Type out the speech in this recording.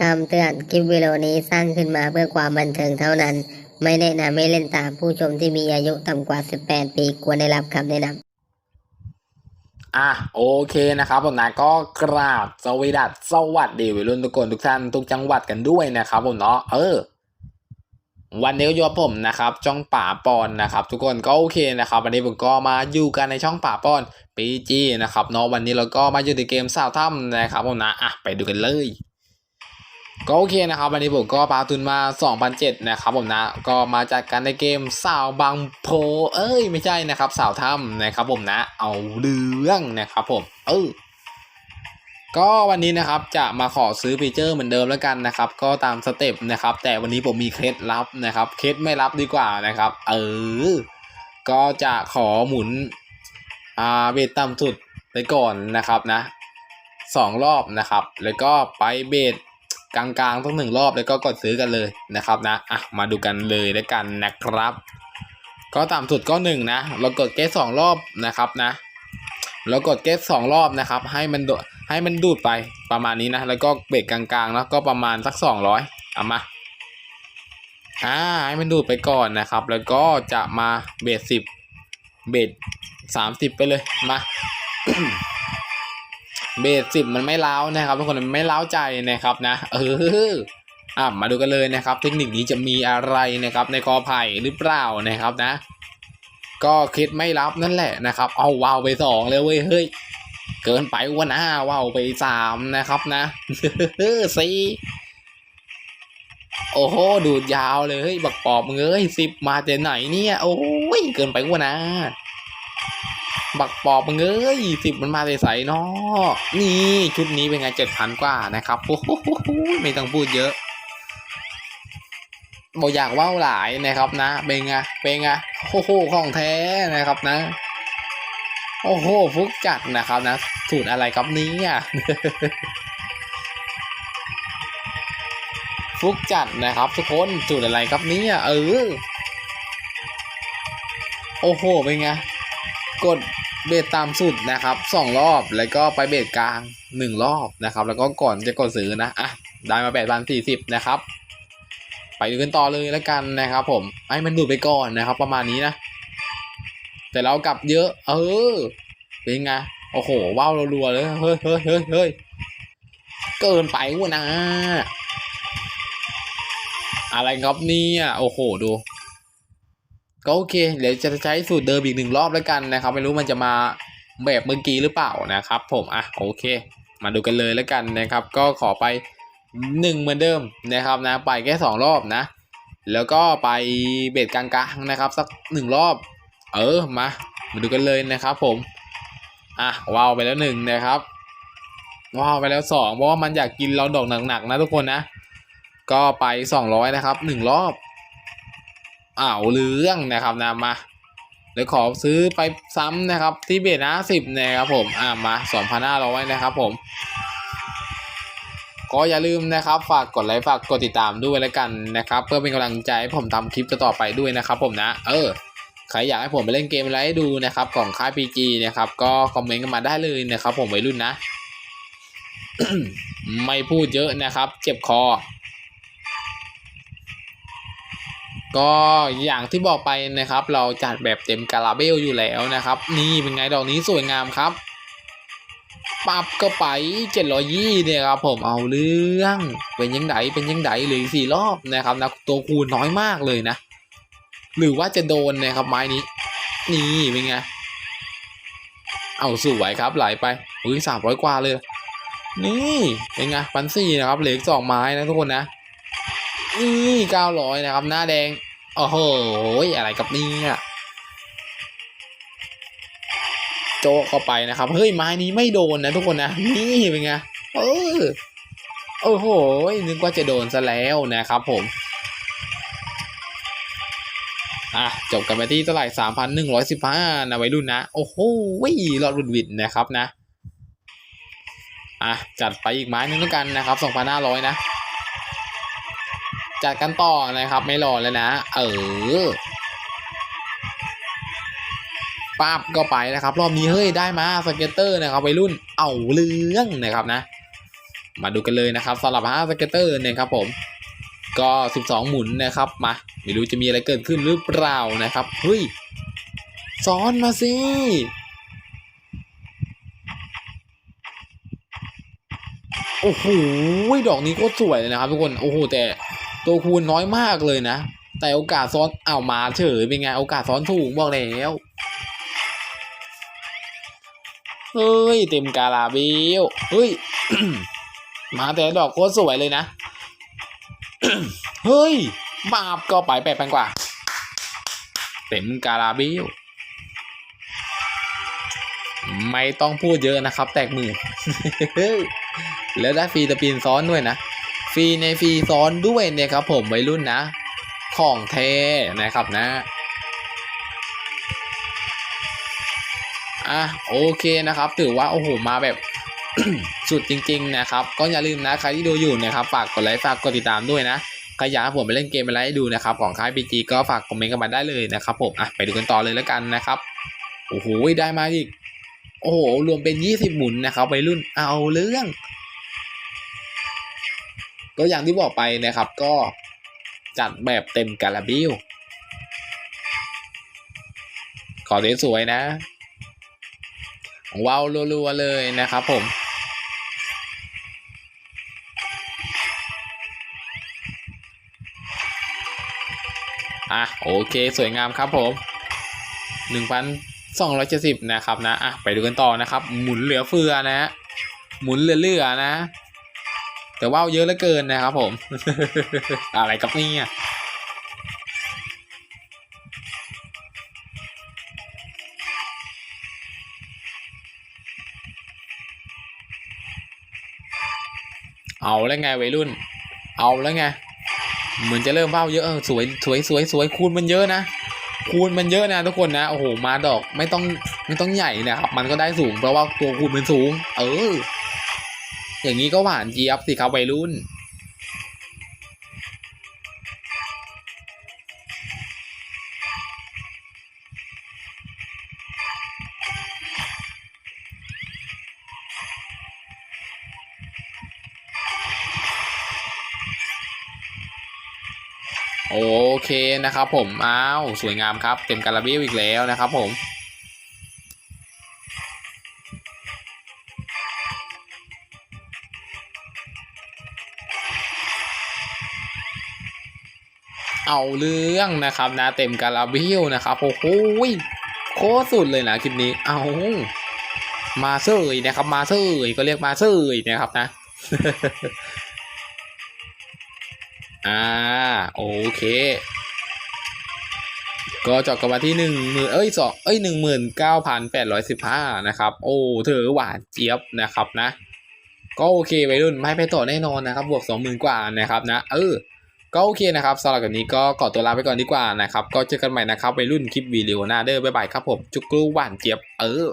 คำเตือนคลิปวิดีโอนี้สร้างขึ้นมาเพื่อความบันเทิงเท่านั้น ไม่แนะนำให้เล่นตามผู้ชมที่มีอายุต่ำกว่า 18 ปีควรได้รับคำแนะนำอะโอเคนะครับผมนะก็กราบสวีดัสสวัสดีวัยรุ่นทุกคนทุกท่านทุกจังหวัดกันด้วยนะครับผมเนาะเออ วันนี้ก็อยู่กับผมนะครับช่องป่าปอนนะครับ ทุกคนก็โอเคนะครับ วันนี้ผมก็มาอยู่กันในช่องป่าปอนปีจีนะครับเนาะวันนี้เราก็มาอยู่ในเกมสาวถ้ำนะครับผมนะอะไปดูกันเลย ก็โอเคนะครับวันนี้ผมก็ปาทุนมา 2,007นะครับผมนะ ก็มาจัดกันในเกมสาวบางโพ เอ้ยไม่ใช่นะครับ สาวถ้ำนะครับผมนะ เอาเรื่องนะครับผม เออก็วันนี้นะครับจะมาขอซื้อฟีเจอร์เหมือนเดิมแล้วกันนะครับ ก็ตามสเต็ปนะครับ แต่วันนี้ผมมีเคล็ดลับนะครับเคล็ดไม่ลับดีกว่านะครับ เออ ก็จะขอหมุนอ่าเบสต่ำสุดไปก่อนนะครับนะสองรอบนะครับ แล้วก็ไปเบส กลางๆต้องหนึ่งรอบแล้วก็กดซื้อกันเลยนะครับนะอะมาดูกันเลยแล้วกันนะครับ ก็ต่ำสุดก็หนึ่งนะ เรากดเกสสองรอบนะครับนะ เรากดเกสสองรอบนะครับ ให้มันให้มันดูดไปประมาณนี้นะ แล้วก็เบรกกลางๆแล้วก็ประมาณสักสองร้อยเอามาอ่าให้มันดูดไปก่อนนะครับ แล้วก็จะมาเบสสิบเบสสามสิบไปเลยมา เบสสิบมันไม่เล้านะครับทุกคนมันไม่เล้าใจนะครับนะเอออะมาดูกันเลยนะครับ เทคนิคนี้จะมีอะไรนะครับในกอไผ่หรือเปล่านะครับนะ ก็คิดไม่รับนั่นแหละนะครับ เอาว้าวไปสองเลยเว้ยเฮ้ยเกินไปวะนะว้าวไปสามนะครับนะสี่โอ้โหดูดยาวเลยเฮ้ยบักปอบมึงเอ้ยสิบมาแต่ไหนเนี่ยโอ้ยเกินไปวะนะ บักปอบมึงเอ้ยสิบมันมาใสๆเนาะนี่ชุดนี้เป็นไงเจ็ดพันกว่านะครับโอ้โหไม่ต้องพูดเยอะบอกอยากว่าวหลายนะครับนะ เป็นไงเป็นไงโอ้โหของแท้นะครับนะ โอ้โหฟุกจัดนะครับนะสูตรอะไรครับนี้ฟุกจัดนะครับทุกคนสูตรอะไรครับนี้เออโอ้โหเป็นไงกด เบสตามสุดนะครับสองรอบแล้วก็ไปเบสกลางหนึ่งรอบนะครับ แล้วก็ก่อนจะกดซื้อนะอะได้มาแปดพันสี่สิบนะครับ ไปดูกันต่อเลยแล้วกันนะครับ ผมให้มันดูดไปก่อนนะครับ ประมาณนี้นะ แต่เรากลับเยอะ เออเป็นไงโอ้โหว้าวรัวๆเลยเฮ้ยเฮ้ยเฮ้ยเฮ้ยเกินไปวะนะอะไรครับเนี่ยโอ้โหดู ก็โอเค เดี๋ยวจะใช้สูตรเดิมอีกหนึ่งรอบแล้วกันนะครับ ไม่รู้มันจะมาแบบเมื่อกี้หรือเปล่านะครับ ผมอะโอเค มาดูกันเลยแล้วกันนะครับ ก็ขอไปหนึ่งเหมือนเดิมนะครับนะ ไปแค่สองรอบนะ แล้วก็ไปเบสกลางๆนะครับ สักหนึ่งรอบ เออมามาดูกันเลยนะครับ ผมอะว้าวไปแล้วหนึ่งนะครับว้าวไปแล้วสองเพราะว่ามันอยากกินเราดอกหนักๆนะทุกคนนะ ก็ไปสองร้อยนะครับหนึ่งรอบ อ้าวเรื่องนะครับนะมาเดี๋ยวขอซื้อไปซ้ำนะครับ ที่เบสนะสิบนะครับผมอ่ามาสองพันห้าร้อยนะครับผม ก็อย่าลืมนะครับ ฝากกดไลค์ฝากกดติดตามด้วยแล้วกันนะครับ เพื่อเป็นกำลังใจให้ผมทำคลิปต่อไปด้วยนะครับผมนะ เออใครอยากให้ผมไปเล่นเกมอะไรให้ดูนะครับของค่าย PG นะครับก็คอมเมนต์กันมาได้เลยนะครับ ผมวัยรุ่นนะ ไม่พูดเยอะนะครับ เจ็บคอ ก็อย่างที่บอกไปนะครับ เราจัดแบบเต็มกาลาเบลอยู่แล้วนะครับ นี่เป็นไงดอกนี้สวยงามครับปรับก็ไปเจ็ดร้อยี่เนี่ยครับผมเอาเรื่องเป็นยังไงเป็นยังไงหลือสี่รอบนะครับนะตัวคูณน้อยมากเลยนะ หรือว่าจะโดนนะครับไม้นี้ นี่เป็นไงเอาสวยครับไหลไปอุ้ยสามร้อยกว่าเลย นี่เป็นไงพันสี่นะครับเหลืออกสองไม้นะทุกคนนะนี่เก้าร้อยนะครับ หน้าแดง โอ้โห อะไรกับนี่อะโจเข้าไปนะครับ เฮ้ย ไม้นี้ไม่โดนนะทุกคนนะ นี่เป็นไง เออ โอ้โห นึกว่าจะโดนซะแล้วนะครับผม อะ จบกันไปที่เท่าไหร่สามพันหนึ่งร้อยสิบห้านะวัยรุ่นนะ โอ้โหรอดรุดวิดนะครับนะ อะ จัดไปอีกไม้นึงแล้วกันนะครับสองพันห้าร้อยนะ จัดกันต่อนะครับ ไม่รอแล้วนะ เออป้าบก็ไปนะครับ รอบนี้เฮ้ยได้มาสเก็ตเตอร์นะครับวัยรุ่นเอาเรื่องนะครับนะ มาดูกันเลยนะครับสำหรับ5สเก็ตเตอร์นะครับผม ก็ 12 หมุนนะครับมาไม่รู้จะมีอะไรเกิดขึ้นหรือเปล่านะครับเฮ้ยซ้อนมาสิโอ้โหดอกนี้โคตรสวยเลยนะครับทุกคนโอ้โหแต่ ตัวคูณน้อยมากเลยนะ แต่โอกาสซ้อนเอาวมาเฉยเป็นไงโอกาสซ้อนสูงบอกแล้วเฮ้ยเต็มกาลาเบลเฮ้ยมาแต่ดอกโคตรสวยเลยนะเฮ้ยบาปก็ไปแปดพันกว่า เต็มกาลาเบลไม่ต้องพูดเยอะนะครับ แตกมือแล้วได้ฟรีตะปีนซ้อนด้วยนะ รีในฟรีซ้อนด้วยเนี่ยครับผมวัยรุ่นนะ ของแท้นะครับนะอะโอเคนะครับ ถือว่าโอ้โหมาแบบสุดจริง ๆ นะครับ ก็อย่าลืมนะใครที่ดูอยู่นะครับฝากกดไลค์ฝากกดติดตามด้วยนะใครอยากให้ผมไปเล่นเกมอะไรให้ดูนะครับของค่าย PG ก็ฝากคอมเมนต์กันมาได้เลยนะครับผมอะไปดูกันต่อเลยแล้วกันนะครับโอ้โหได้มาอีกโอ้โหรวมเป็น 20 หมุนนะครับวัยรุ่นเอาเรื่อง ก็อย่างที่บอกไปนะครับก็จัดแบบเต็มกาลาบิลขอสวยๆนะว้าวรัวๆเลยนะครับผมอะโอเคสวยงามครับผมหนึ่งพันสองร้อยเจ็ดสิบนะครับนะอะไปดูกันต่อนะครับ หมุนเหลือเฟือนะฮะหมุนเหลือๆนะ แต่ว่าวเยอะเหลือเกินนะครับผม อะไรกับเนี่ยเอาแล้วไงวัยรุ่น เอาแล้วไง เหมือนจะเริ่มเบ้าเยอะสวยสวยสวยสวยคูณมันเยอะนะ คูณมันเยอะนะทุกคนนะ โอ้โห มาดอกไม่ต้องไม่ต้องใหญ่นะครับ มันก็ได้สูงเพราะว่าตัวคูณมันสูง เออ อย่างนี้ก็หวานเจี๊ยบสิครับวัยรุ่น โอเคนะครับผม อ้าว สวยงามครับ เต็มการาเบลอีกแล้วนะครับผม เอาเรื่องนะครับนะเต็มการาเบลนะครับโอ้โหโคตรสุดเลยนะคลิปนี้เอามาเซยนะครับมาเซยก็เรียกมาเซยนะครับนะอ่าโอเค ก็จบกันมาที่หนึ่งหมื่นเอ้ยสองเอ้ยหนึ่งหมื่นเก้าพันแปดร้อยสิบห้านะครับ โอ้เธอหวานเจี๊ยบนะครับนะ ก็โอเคไปรุ่นไม่ไปต่อแน่นอนนะครับ บวกสองหมื่นกว่านะครับนะ เออ ก็โอเคนะครับสำหรับวันนี้ก็ขอตัวลาไปก่อนดีกว่านะครับ ก็เจอกันใหม่นะครับไปรุ่นคลิปวิดีโอหน้าเด้อบ๊ายบายครับผม จุกกรูหวานเจี๊ยบเออ